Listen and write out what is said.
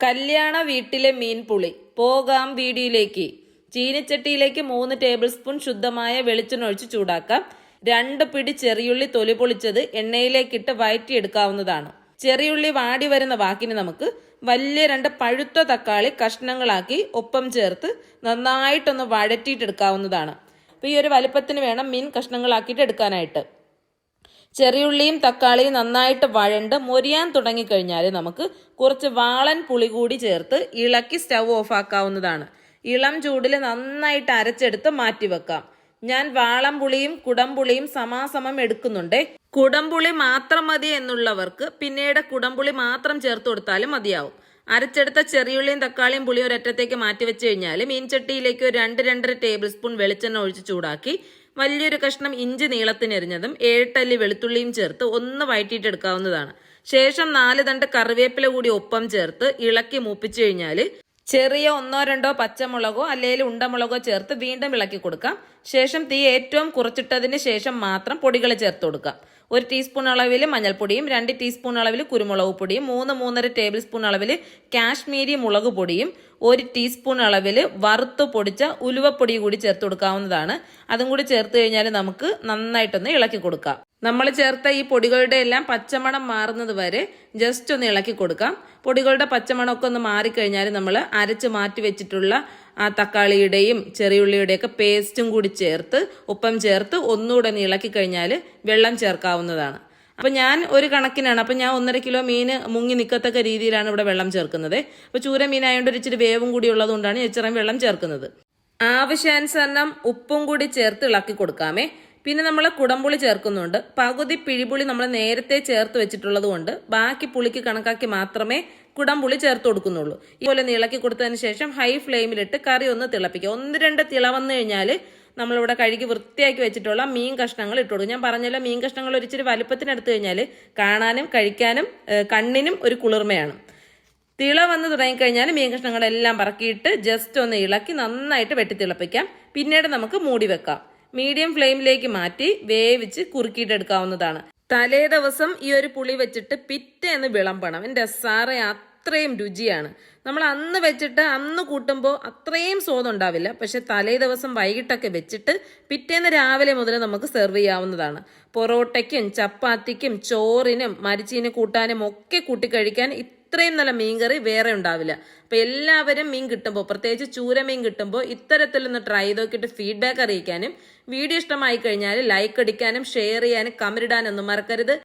കല്യാണ വീട്ടിലെ മീൻപുളി. പോകാം വീഡിയോയിലേക്ക് ചീനിച്ചട്ടിയിലേക്ക് മൂന്ന് ടേബിൾ സ്പൂൺ ശുദ്ധമായ വെളിച്ചെണ്ണ ഒഴിച്ച് ചൂടാക്കാം. രണ്ട് പിടി ചെറിയുള്ളി തൊലി പൊളിച്ചത് എണ്ണയിലേക്കിട്ട് വഴറ്റിയെടുക്കാവുന്നതാണ് ചെറിയുള്ളി വാടി വരുന്ന വാക്കിന് നമുക്ക് വലിയ രണ്ട് പഴുത്ത തക്കാളി കഷ്ണങ്ങളാക്കി ഒപ്പം ചേർത്ത് നന്നായിട്ടൊന്ന് വഴറ്റിയിട്ടെടുക്കാവുന്നതാണ്. അപ്പോൾ ഈ ഒരു വലുപ്പത്തിന് വേണം മീൻ കഷ്ണങ്ങളാക്കിയിട്ട് എടുക്കാനായിട്ട്. ചെറിയുള്ളിയും തക്കാളിയും നന്നായിട്ട് വഴണ്ട് മൊരിയാൻ തുടങ്ങിക്കഴിഞ്ഞാൽ നമുക്ക് കുറച്ച് വാളൻ പുളി കൂടി ചേർത്ത് ഇളക്കി സ്റ്റവ് ഓഫ് ആക്കാവുന്നതാണ്. ഇളം ചൂടിൽ നന്നായിട്ട് അരച്ചെടുത്ത് മാറ്റി വെക്കാം. ഞാൻ വാളം പുളിയും കുടംപുളിയും സമാസമം എടുക്കുന്നുണ്ട്. കുടംപുളി മാത്രം മതി എന്നുള്ളവർക്ക് പിന്നീട് കുടംപുളി മാത്രം ചേർത്ത് കൊടുത്താലും മതിയാവും. അരച്ചെടുത്ത ചെറിയുള്ളിയും തക്കാളിയും പുളിയും ഒരറ്റത്തേക്ക് മാറ്റി വെച്ച് കഴിഞ്ഞാൽ മീൻചട്ടിയിലേക്ക് ഒരു രണ്ട് രണ്ടര ടേബിൾ സ്പൂൺ വെളിച്ചെണ്ണ ഒഴിച്ച് ചൂടാക്കി വലിയൊരു കഷ്ണം ഇഞ്ചി നീളത്തിനെറിഞ്ഞതും ഏഴട്ടല്ലി വെളുത്തുള്ളിയും ചേർത്ത് ഒന്ന് വഴറ്റിയിട്ടെടുക്കാവുന്നതാണ് ശേഷം നാല് തണ്ട് കറിവേപ്പില കൂടി ഒപ്പം ചേർത്ത് ഇളക്കി മൂപ്പിച്ചു കഴിഞ്ഞാൽ ചെറിയ ഒന്നോ രണ്ടോ പച്ചമുളകോ അല്ലെങ്കിൽ ഉണ്ടമുളകോ ചേർത്ത് വീണ്ടും ഇളക്കി കൊടുക്കാം. ശേഷം തീ ഏറ്റവും കുറച്ചിട്ടതിന് ശേഷം മാത്രം പൊടികൾ ചേർത്ത് കൊടുക്കാം. ഒരു ടീസ്പൂൺ അളവിൽ മഞ്ഞൾപ്പൊടിയും രണ്ട് ടീസ്പൂൺ അളവിൽ കുരുമുളക് പൊടിയും മൂന്ന് മൂന്നര ടേബിൾ സ്പൂൺ അളവിൽ കാശ്മീരി മുളക് പൊടിയും ഒരു ടീസ്പൂൺ അളവിൽ വറുത്ത് പൊടിച്ച ഉലുവപ്പൊടി കൂടി ചേർത്ത് കൊടുക്കാവുന്നതാണ്. അതും കൂടി ചേർത്ത് കഴിഞ്ഞാൽ നമുക്ക് നന്നായിട്ടൊന്ന് ഇളക്കി കൊടുക്കാം. നമ്മൾ ചേർത്ത ഈ പൊടികളുടെ എല്ലാം പച്ചമണം മാറുന്നത് വരെ ജസ്റ്റ് ഒന്ന് ഇളക്കി കൊടുക്കാം. പൊടികളുടെ പച്ചമണമൊക്കെ ഒന്ന് മാറിക്കഴിഞ്ഞാൽ നമ്മൾ അരച്ച് മാറ്റി വെച്ചിട്ടുള്ള ആ തക്കാളിയുടെയും ചെറിയുള്ളിയുടെയൊക്കെ പേസ്റ്റും കൂടി ചേർത്ത് ഉപ്പം ചേർത്ത് ഒന്നുകൂടെ ഒന്ന് ഇളക്കി കഴിഞ്ഞാൽ വെള്ളം ചേർക്കാവുന്നതാണ്. അപ്പം ഞാൻ ഒരു കണക്കിനാണ്. അപ്പം ഞാൻ ഒന്നര കിലോ മീൻ മുങ്ങി നിൽക്കത്തക്ക രീതിയിലാണ് ഇവിടെ വെള്ളം ചേർക്കുന്നത്. അപ്പോൾ ചൂര മീനായതുകൊണ്ട് ഒരു ഇച്ചിരി വേവും കൂടി ഉള്ളതുകൊണ്ടാണ് ഇച്ചിറം വെള്ളം ചേർക്കുന്നത്. ആവശ്യാനുസരണം ഉപ്പും കൂടി ചേർത്ത് ഇളക്കി കൊടുക്കാമേ. പിന്നെ നമ്മൾ കുടംപുളി ചേർക്കുന്നുണ്ട്. പകുതി പിഴിപുളി നമ്മൾ നേരത്തെ ചേർത്ത് വെച്ചിട്ടുള്ളത് കൊണ്ട് ബാക്കി പുളിക്ക് കണക്കാക്കി മാത്രമേ കുടംപുളി ചേർത്ത് കൊടുക്കുന്നുള്ളൂ. ഇതുപോലെ ഒന്ന് കൊടുത്തതിന് ശേഷം ഹൈ ഫ്ലെയിമിലിട്ട് കറി ഒന്ന് തിളപ്പിക്കുക. ഒന്ന് രണ്ട് തിള വന്നു കഴിഞ്ഞാൽ നമ്മളിവിടെ കഴുകി വൃത്തിയാക്കി വെച്ചിട്ടുള്ള മീൻ കഷ്ണങ്ങൾ ഇട്ട് കൊടുക്കും. ഞാൻ പറഞ്ഞല്ലോ മീൻ കഷ്ണങ്ങൾ ഒരിച്ചിരി വലുപ്പത്തിന് എടുത്തു കഴിഞ്ഞാൽ കാണാനും കഴിക്കാനും കണ്ണിനും ഒരു കുളിർമയാണ്. തിള വന്ന് തുടങ്ങിക്കഴിഞ്ഞാൽ മീൻ കഷ്ണങ്ങളെല്ലാം പറക്കിയിട്ട് ജസ്റ്റ് ഒന്ന് ഇളക്കി നന്നായിട്ട് വെട്ടി തിളപ്പിക്കാം പിന്നീട് നമുക്ക് മൂടി വെക്കാം. മീഡിയം ഫ്ലെയിമിലേക്ക് മാറ്റി വേവിച്ച് കുറുക്കിയിട്ടെടുക്കാവുന്നതാണ്. തലേ ദിവസം ഈ ഒരു പുളി വെച്ചിട്ട് പിറ്റേന്ന് വിളമ്പണം. എന്റെ സാറേ അത്രയും രുചിയാണ്. നമ്മൾ അന്ന് വെച്ചിട്ട് അന്ന് കൂട്ടുമ്പോൾ അത്രയും സ്വാദ് ഉണ്ടാവില്ല പക്ഷെ തലേ ദിവസം വൈകിട്ടൊക്കെ വെച്ചിട്ട് പിറ്റേന്ന് രാവിലെ മുതൽ നമുക്ക് സെർവ് ചെയ്യാവുന്നതാണ്. പൊറോട്ടയ്ക്കും ചപ്പാത്തിക്കും ചോറിനും മരിച്ചീന് കൂട്ടാനും ഒക്കെ കൂട്ടിക്കഴിക്കാൻ ഇത്രയും നല്ല മീൻകറി വേറെ ഉണ്ടാവില്ല. അപ്പോൾ എല്ലാവരും മീൻ കിട്ടുമ്പോൾ പ്രത്യേകിച്ച് ചൂര മീൻ കിട്ടുമ്പോൾ ഇത്തരത്തിലൊന്ന് ട്രൈ ചെയ്ത് നോക്കിയിട്ട് ഫീഡ്ബാക്ക് അറിയിക്കാനും വീഡിയോ ഇഷ്ടമായി കഴിഞ്ഞാൽ ലൈക്ക് അടിക്കാനും ഷെയർ ചെയ്യാനും കമന്റ് ഇടാനൊന്നും മറക്കരുത്.